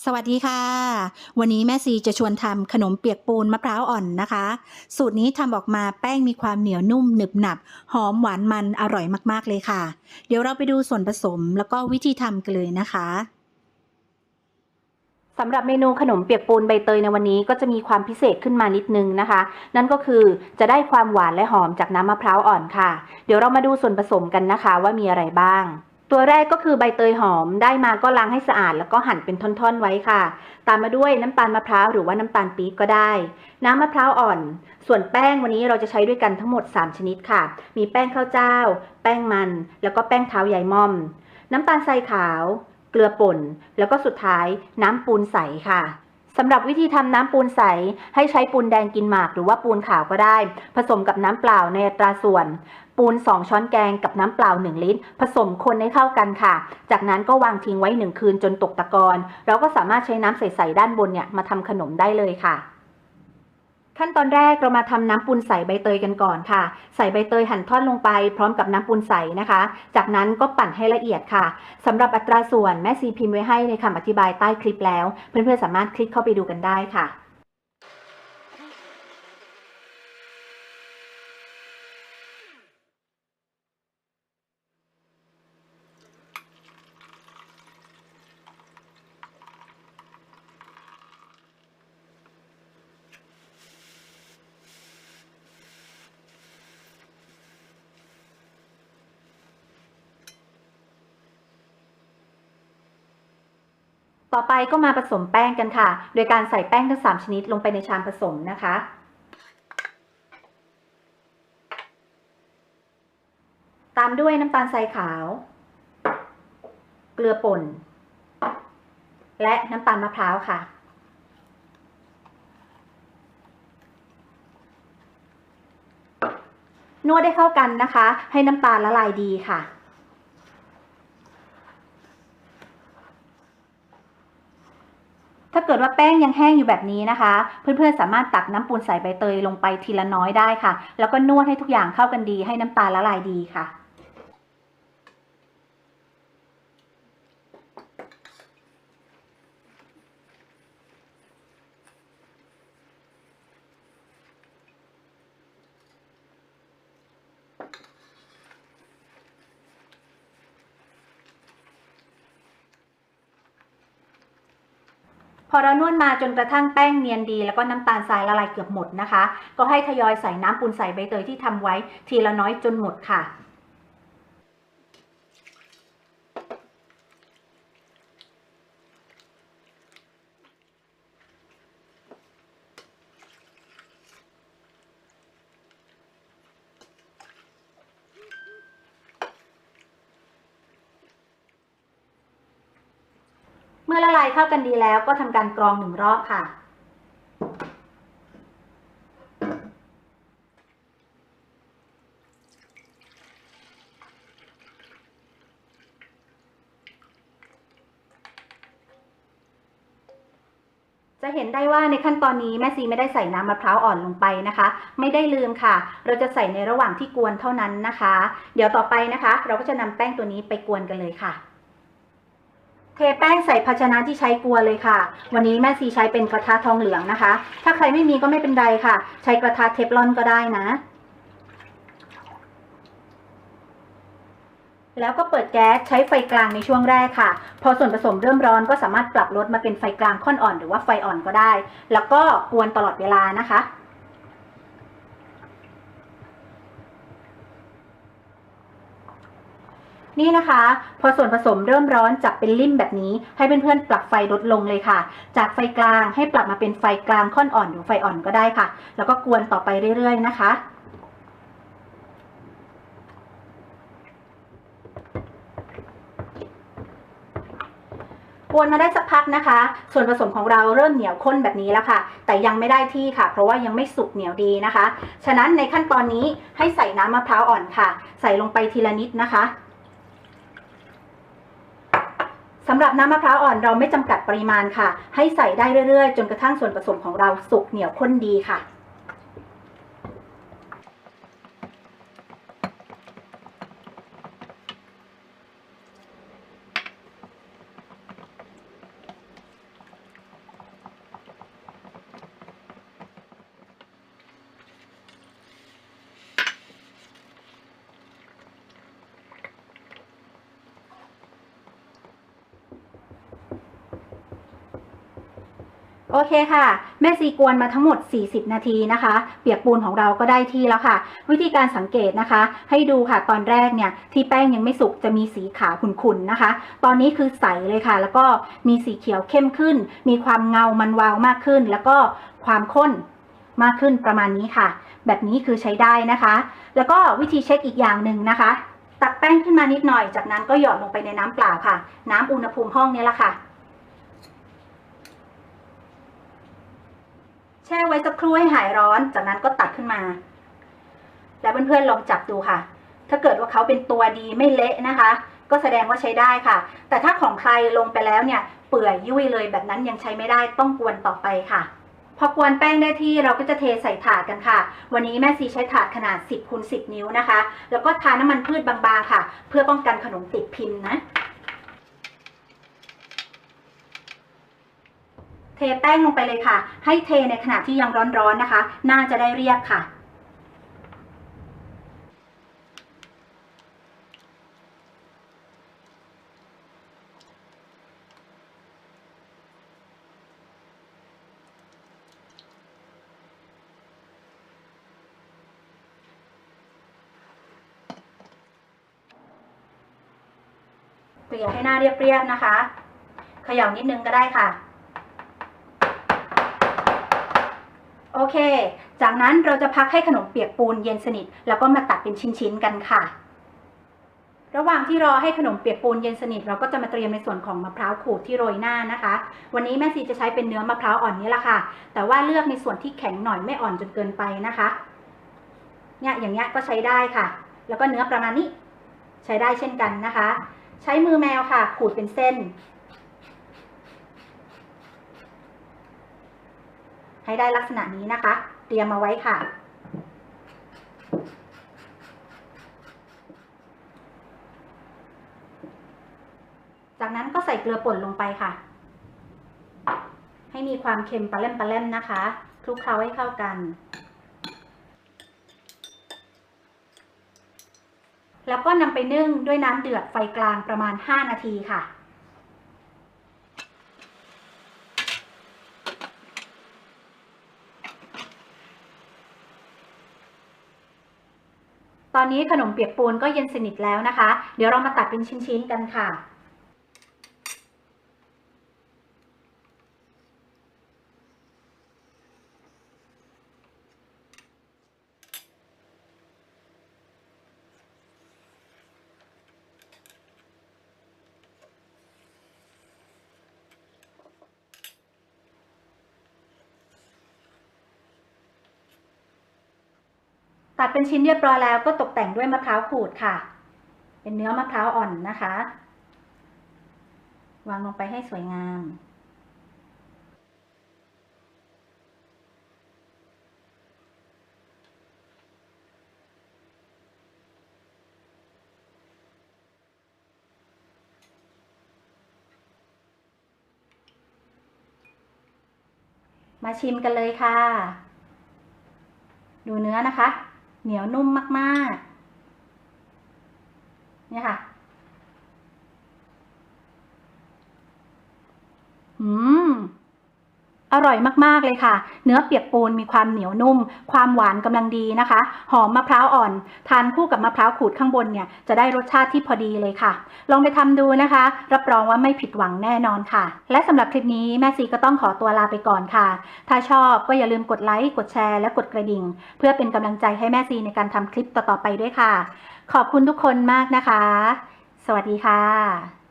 สวัสดีค่ะ วันนี้แม่ซีจะชวนทำขนมเปียกปูนมะพร้าวอ่อนนะคะ สูตรนี้ทำออกมาแป้งมีความเหนียวนุ่มหนึบหนับ หอมหวานมันอร่อยมากๆเลยค่ะ เดี๋ยวเราไปดูส่วนผสมแล้วก็วิธีทำกันเลยนะคะสำหรับเมนูขนมเปียกปูนใบเตยในวันนี้ก็จะมีความพิเศษขึ้นมานิดนึงนะคะ นั่นก็คือจะได้ความหวานและหอมจากน้ำมะพร้าวอ่อนค่ะ เดี๋ยวเรามาดูส่วนผสมกันนะคะว่ามีอะไรบ้าง ตัวแรกก็คือใบเตยหอมได้มาก็ล้างให้สะอาด แล้วก็หั่นเป็นท่อนๆไว้ค่ะ ตามมาด้วยน้ำตาลมะพร้าวหรือว่าน้ำตาลปี๊บก็ได้ น้ำมะพร้าวอ่อน ส่วนแป้งวันนี้เราจะใช้ด้วยกันทั้งหมด 3 ชนิดค่ะ มีแป้งข้าวเจ้า แป้งมัน แล้วก็แป้งเท้ายายม่อม น้ำตาลทรายขาว เกลือป่น แล้วก็สุดท้ายน้ำปูนใสค่ะ สำหรับวิธีทำน้ำปูนใส ให้ใช้ปูนแดงกินหมากหรือว่าปูนขาวก็ได้ ผสมกับน้ำเปล่าในอัตราส่วน ปูน 2 ช้อนแกงกับน้ำเปล่า 1 ลิตร ผสมคนให้เข้ากันค่ะ จากนั้นก็วางทิ้งไว้ 1 คืนจนตกตะกอนเราก็สามารถใช้น้ำใส ๆ ด้านบนเนี่ยมาทำขนมได้เลยค่ะ ขั้นตอนแรกเรามาทำน้ำปูนใสใบเตยกันก่อนค่ะ ใส่ใบเตยหั่นท่อนลงไปพร้อมกับน้ำปูนใสนะคะ จากนั้นก็ปั่นให้ละเอียดค่ะสำหรับอัตราส่วนแม่ซีพิมพ์ไว้ให้ในคำอธิบายใต้คลิปแล้ว เพื่อนๆสามารถคลิกเข้าไปดูกันได้ค่ะ ต่อไปก็มาผสมแป้งกันค่ะ โดยการใส่แป้งทั้ง 3 ชนิดลงไปในชามผสมนะคะ ตามด้วยน้ำตาลทรายขาว เกลือป่น และน้ำตาลมะพร้าวค่ะนวดให้เข้ากันนะคะ ให้น้ำตาลละลายดีค่ะ ถ้าเกิดว่าแป้งยังแห้งอยู่แบบนี้นะคะ เพื่อนๆสามารถตักน้ำปูนใส่ใบเตยลงไปทีละน้อยได้ค่ะ แล้วก็นวดให้ทุกอย่างเข้ากันดีให้น้ำตาลละลายดีค่ะ พอเรานวดมาจนกระทั่งแป้งเนียนดี แล้วก็น้ำตาลทรายละลายเกือบหมดนะคะ ก็ให้ทยอยใส่น้ำปูนใส่ใบเตยที่ทำไว้ทีละน้อยจนหมดค่ะ เมื่อละลายเข้ากันดีแล้วก็ทำการกรองหนึ่งรอบค่ะ จะเห็นได้ว่าในขั้นตอนนี้แม่ซีไม่ได้ใส่น้ำมะพร้าวอ่อนลงไปนะคะ ไม่ได้ลืมค่ะ เราจะใส่ในระหว่างที่กวนเท่านั้นนะคะ เดี๋ยวต่อไปนะคะ เราก็จะนำแป้งตัวนี้ไปกวนกันเลยค่ะ เทแป้งใส่ภาชนะที่ใช้กวนเลยค่ะ วันนี้แม่ซีใช้เป็นกระทะทองเหลืองนะคะ ถ้าใครไม่มีก็ไม่เป็นไรค่ะ ใช้กระทะเทฟลอนก็ได้นะ แล้วก็เปิดแก๊สใช้ไฟกลางในช่วงแรกค่ะ พอส่วนผสมเริ่มร้อนก็สามารถปรับลดมาเป็นไฟกลางค่อนอ่อนหรือว่าไฟอ่อนก็ได้ แล้วก็กวนตลอดเวลานะคะ นี่นะคะ พอส่วนผสมเริ่มร้อนจับเป็นลิ่มแบบนี้ ให้เพื่อนๆปรับไฟลดลงเลยค่ะ จากไฟกลางให้ปรับมาเป็นไฟกลางค่อนอ่อนหรือไฟอ่อนก็ได้ค่ะ แล้วก็กวนต่อไปเรื่อยๆนะคะกวนมาได้สักพักนะคะ ส่วนผสมของเราเริ่มเหนียวข้นแบบนี้แล้วค่ะ แต่ยังไม่ได้ที่ค่ะ เพราะว่ายังไม่สุกเหนียวดีนะคะ ฉะนั้นในขั้นตอนนี้ให้ใส่น้ำมะพร้าวอ่อนค่ะ ใส่ลงไปทีละนิดนะคะ สำหรับน้ำมะพร้าวอ่อนเราไม่จำกัดปริมาณค่ะ ให้ใส่ได้เรื่อยๆ จนกระทั่งส่วนผสมของเราสุกเหนียวข้นดีค่ะ โอเคค่ะ แม่ซีกวนมาทั้งหมด 40 นาทีนะคะ เปียกปูนของเราก็ได้ที่แล้วค่ะ วิธีการสังเกตนะคะ ให้ดูค่ะตอนแรกเนี่ยที่แป้งยังไม่สุกจะมีสีขาวขุ่นๆนะคะ ตอนนี้คือใสเลยค่ะ แล้วก็มีสีเขียวเข้มขึ้น มีความเงามันวาวมากขึ้น แล้วก็ความข้นมากขึ้นประมาณนี้ค่ะ แบบนี้คือใช้ได้นะคะ แล้วก็วิธีเช็คอีกอย่างหนึ่งนะคะ ตักแป้งขึ้นมานิดหน่อยจากนั้นก็หยอดลงไปในน้ำเปล่าค่ะ น้ำอุณหภูมิห้องนี้ละค่ะ แช่ไว้สักครู่ให้หายร้อน จากนั้นก็ตักขึ้นมา แล้วเพื่อนๆลองจับดูค่ะ ถ้าเกิดว่าเขาเป็นตัวดีไม่เละนะคะ ก็แสดงว่าใช้ได้ค่ะ แต่ถ้าของใครลงไปแล้วเนี่ย เปื่อยยุ่ยเลยแบบนั้นยังใช้ไม่ได้ต้องกวนต่อไปค่ะ พอกวนแป้งได้ที่เราก็จะเทใส่ถาดกันค่ะ วันนี้แม่ซีใช้ถาดขนาด 10คูณ10 นิ้วนะคะ แล้วก็ทาน้ำมันพืชบางๆค่ะ เพื่อป้องกันขนมติดพิมพ์นะ ทแป้งลงไปเลยค่ะ ให้เทในขณะที่ยังร้อนๆนะคะ น่าจะได้เรียบค่ะเกลี่ยให้หน้าเรียบๆนะคะ เขย่านิดนึงก็ได้ค่ะ โอ เค จากนั้นเราจะพักให้ขนมเปียกปูนเย็นสนิท แล้วก็มาตัดเป็นชิ้นๆกันค่ะ ระหว่างที่รอให้ขนมเปียกปูนเย็นสนิท เราก็จะมาเตรียมในส่วนของมะพร้าวขูดที่โรยหน้านะคะ วันนี้แม่ซีจะใช้เป็นเนื้อมะพร้าวอ่อนนี่แหละค่ะ แต่ว่าเลือกในส่วนที่แข็งหน่อยไม่อ่อนจนเกินไปนะคะ เนี่ยอย่างเงี้ยก็ใช้ได้ค่ะ แล้วก็เนื้อประมาณนี้ ใช้ได้เช่นกันนะคะ ใช้มือแมวค่ะ ขูดเป็นเส้น ให้ได้ลักษณะนี้นะคะ เตรียมมาไว้ค่ะ จากนั้นก็ใส่เกลือป่นลงไปค่ะ ให้มีความเค็มปลาเล่มปลาเล่มนะคะคลุกเคล้าให้เข้ากัน แล้วก็นำไปนึ่งด้วยน้ำเดือดไฟกลางประมาณ 5 นาทีค่ะ ตอนนี้ขนมเปียกปูนก็เย็นสนิทแล้วนะคะ เดี๋ยวเรามาตัดเป็นชิ้นๆกันค่ะ ตัดเป็นชิ้นเรียบร้อยแล้วก็ตกแต่งด้วยมะพร้าวขูดค่ะ เป็นเนื้อมะพร้าวอ่อนนะคะ วางลงไปให้สวยงามมาชิมกันเลยค่ะ ดูเนื้อนะคะ เหนียวนุ่มมากๆ เนี่ยค่ะ อืม อร่อยมากๆเลยค่ะ เนื้อเปียกปูนมีความเหนียวนุ่ม ความหวานกำลังดีนะคะ หอมมะพร้าวอ่อน ทานคู่กับมะพร้าวขูดข้างบนเนี่ยจะได้รสชาติที่พอดีเลยค่ะ ลองไปทำดูนะคะ รับรองว่าไม่ผิดหวังแน่นอนค่ะ และสำหรับคลิปนี้แม่ซีก็ต้องขอตัวลาไปก่อนค่ะ ถ้าชอบก็อย่าลืมกดไลค์กดแชร์และกดกระดิ่ง เพื่อเป็นกำลังใจให้แม่ซีในการทำคลิปต่อๆไปด้วยค่ะ ขอบคุณทุกคนมากนะคะ สวัสดีค่ะ